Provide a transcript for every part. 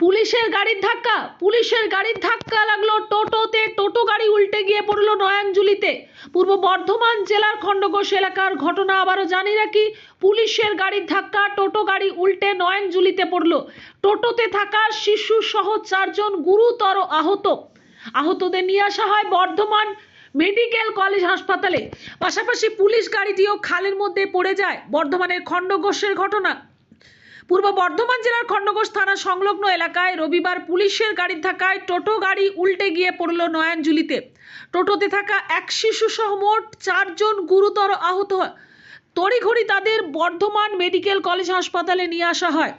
পুলিশের গাড়ির ধাক্কা, পুলিশের গাড়ির ধাক্কা লাগল টোটোতে, টোটো গাড়ি উল্টে গিয়ে পড়ল নয়াঞ্জলিতে। পূর্ব বর্ধমান জেলার খণ্ডঘোষ এলাকার ঘটনা আবারও জানি রাখি, পুলিশের গাড়ির ধাক্কা, টোটো গাড়ি উল্টে নয়নজুলিতে পড়ল। টোটোতে থাকা শিশু সহ চারজন গুরুতর আহত। আহতদের নিয়ে আসা হয় বর্ধমান মেডিকেল কলেজ হাসপাতালে। পাশাপাশি পুলিশ গাড়িটিও খালের মধ্যে পড়ে যায়। বর্ধমানের খণ্ডঘোষের ঘটনা পূর্ব বর্ধমান জেলার খণ্ডঘোষ থানা সংলগ্ন এলাকায় রবিবার পুলিশের গাড়ির ধাক্কায় টোটো গাড়ি উল্টে গিয়ে পড়ল নয়াঞ্জলিতে। টোটোতে থাকা এক শিশু সহ মোট চারজন গুরুতর আহত হয়। তড়িঘড়ি তাদের বর্ধমান মেডিকেল কলেজ হাসপাতালে নিয়ে আসা হয়।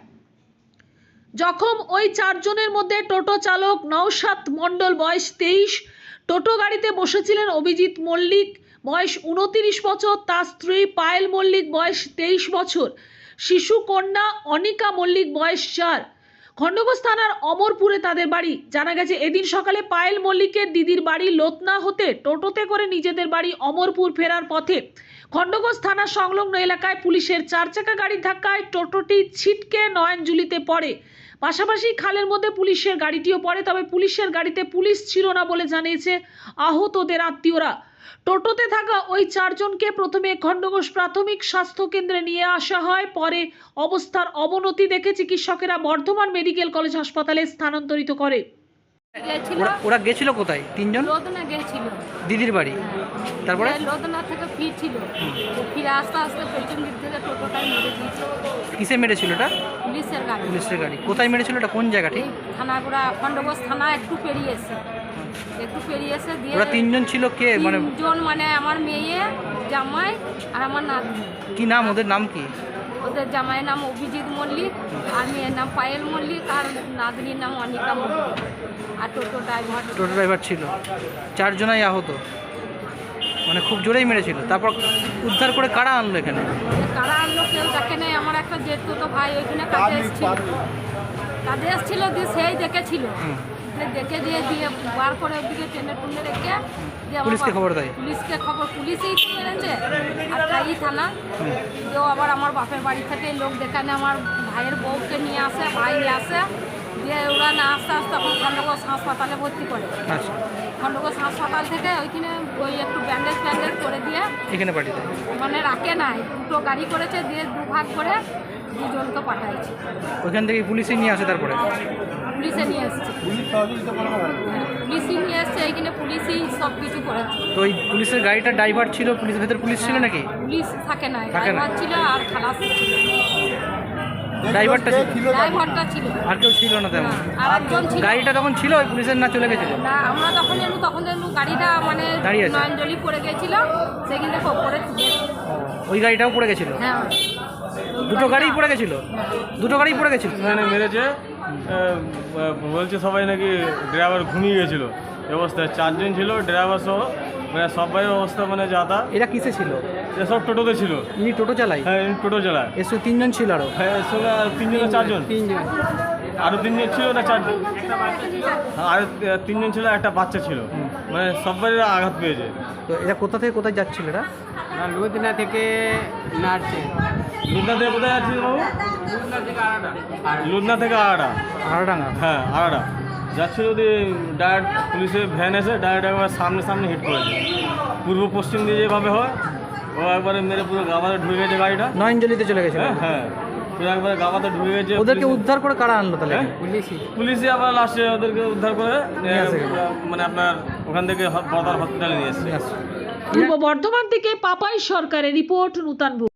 জখম ওই চারজনের মধ্যে টোটো চালক নওশাত মণ্ডল, বয়স তেইশ। টোটো গাড়িতে বসেছিলেন অভিজিৎ মল্লিক, বয়স উনতিরিশ বছর। তার স্ত্রী পায়েল মল্লিক, বয়স তেইশ বছর। শিশু কন্যা অনিকা মল্লিক বয়স চার। খণ্ডঘোষ থানার অমরপুরে তাদের বাড়ি। জানা গেছে, এদিন সকালে পায়েল মল্লিকের দিদির বাড়ি লোতনা হতে টোটোতে করে নিজেদের বাড়ি অমরপুর ফেরার পথে। খণ্ডঘোষ থানা সংলগ্ন এলাকায় পুলিশের চার চাকা গাড়ির ধাক্কায় টোটোটি ছিটকে নয়নজুলিতে পড়ে। পাশাপাশি খালের মধ্যে পুলিশের গাড়িটিও পড়ে, তবে পুলিশের গাড়িতে পুলিশ ছিল না বলে জানিয়েছে আহতদের আত্মীয়রা। টোটোতে থাকা ওই চারজনকে প্রথমে খণ্ডঘোষ প্রাথমিক স্বাস্থ্য কেন্দ্রে নিয়ে আসা হয়। পরে অবস্থার অবনতি দেখে চিকিৎসকেরা বর্ধমান মেডিকেল কলেজ হাসপাতালে স্থানান্তরিত করে। গেছিল। ওরা ওরা গেছিল কোথায়? তিনজন? লোদনা গেছিল। দিদির বাড়ি। তারপরে? লোদনা থেকে ফিরছিল ফিরে আস্তে আস্তে পেছন দিক থেকে টোটোটাই মেরে দিয়েছে কিসে মেরেছিল এটা পুলিশের গাড়ি। পুলিশের গাড়ি। কোথায় মেরেছিল এটা কোন জায়গা ঠিক? এই থানাগুড়া খণ্ডঘোষ থানা একটু পেরিয়েছে একটু পেরিয়েছে দিয়ে ওরা তিনজন ছিল কে? মানে তিনজন মানে আমার মেয়ে জামাই আর আমার নাতনি। কি নাম? ওদের নাম কি? ওদের জামাইয়ের নাম অভিজিৎ মল্লিক আর মেয়ের নাম পায়েল মল্লিক আর নাতনির নাম অনিকা মল্লিক। আর টোটো ড্রাইভার টোটো ড্রাইভার ছিল। চারজনাই আহত। মানে খুব জোরেই মেরেছিল। তারপর উদ্ধার করে কারা আনলো এখানে? কারা আনলো কেউ দেখে নেই। আমার একটা জেঠ তো ভাই ওইখানে কাজে এসেছিল। কাজে এসেছিল দিয়ে সেই দেখেছিল। যে দেখে দিয়ে দিয়ে বার করে ওদিকে টেনে টুনে রেখে পুলিশকে খবর দেয়? পুলিশকে খবর পুলিশই মেরেছে। আর তাই থানা। কেউ আবার আমার বাপের বাড়ি থেকে লোক দেখানে আমার ভাইয়ের বউকে নিয়ে আসে ভাই নিয়ে আসে। দিয়ে ওরা না আস্তে আস্তে তখন খণ্ডঘোষ হাসপাতালে ভর্তি করে। আচ্ছা। খণ্ডঘোষ হাসপাতাল থেকে ওইখানে ওই একটু ব্যান্ডেজ ফ্যান্ডেজ করে দিয়ে এখানে পাঠিয়ে মানে রাখে নাই। দুটো গাড়ি করেছে দিয়ে দু ভাগ করে দুজনকে পাঠাইছে। ওইখান থেকে পুলিশে নিয়ে আসে তারপরে? পুলিশে নিয়ে পুলিশই নিয়ে এসছে এইখানে পুলিশই সব কিছু করেছে তো ওই পুলিশের গাড়িটা ড্রাইভার ছিল পুলিশের ভেতর পুলিশ ছিল নাকি? পুলিশ থাকে না থাকে না। ড্রাইভার ছিল আর খালাস ছিল। ড্রাইভারটা ছিল? ড্রাইভারটা ছিল। আর কেউ ছিল না না, তেমন আর একজন ছিল। গাড়িটা তখন ছিল ওই পুলিশের না চলে গেছিল? না আমরা যখন এলু তখন এলু গাড়িটা মানে দাঁড়িয়ে আছে। নয়নজলি পড়ে গেছিল সেখান থেকে ওপরে তুলে ওই গাড়িটাও পড়ে গেছিল? হ্যাঁ। দুটো গাড়িই পড়ে গেছিল। দুটো গাড়ি পড়ে গেছিল। এখানে মেরেছে বলছে সবাই নাকি ড্রাইভার ঘুমিয়ে গেছিল। অবস্থায় চারজন ছিল ড্রাইভার সহ মানে সবাই অবস্থা মানে যাতা এরা কিসে ছিল? সব টোটোতে ছিল। ইনি টোটো চালাই হ্যাঁ ইনি টোটো চালায়। এসে তিনজন ছিল আরও? হ্যাঁ এর আর তিনজন না চারজন? তিনজন। আরও তিনজন ছিল না চারজন? আর তিনজন ছিল একটা বাচ্চা ছিল। মানে সবাই আঘাত পেয়েছে। তো এরা কোথা থেকে কোথায় যাচ্ছিল এরা? লুধিনা থেকে নাড়ছে। লুদনা থেকে কোথায় যাচ্ছিল বাবু? লুদনা থেকে আড়া আড়াডাঙ্গা? হ্যাঁ আড়া যাচ্ছিল যদি ডাইরেক্ট পুলিশের ভ্যান এসে ডাইরেক্ট একবার সামনে সামনে হিট করেছে পূর্ব পশ্চিম দিয়ে যেভাবে হয় ও একবারে মেরে পুরো গাবাতে ঢুকে গেছে গাড়িটা। নয়নজলিতে চলে গেছে হ্যাঁ হ্যাঁ। পুরো একবারে গাবাতে ঢুকে গেছে ওদেরকে উদ্ধার করে কারা আনলো তাহলে? হ্যাঁ? পুলিশই। পুলিশে আবার লাস্টে ওদেরকে উদ্ধার করে। মানে আপনার ওখান থেকে বর্দার হসপিটালে নিয়ে এসছে। পূর্ব বর্ধমান থেকে পাপাই সরকারের রিপোর্ট নূতন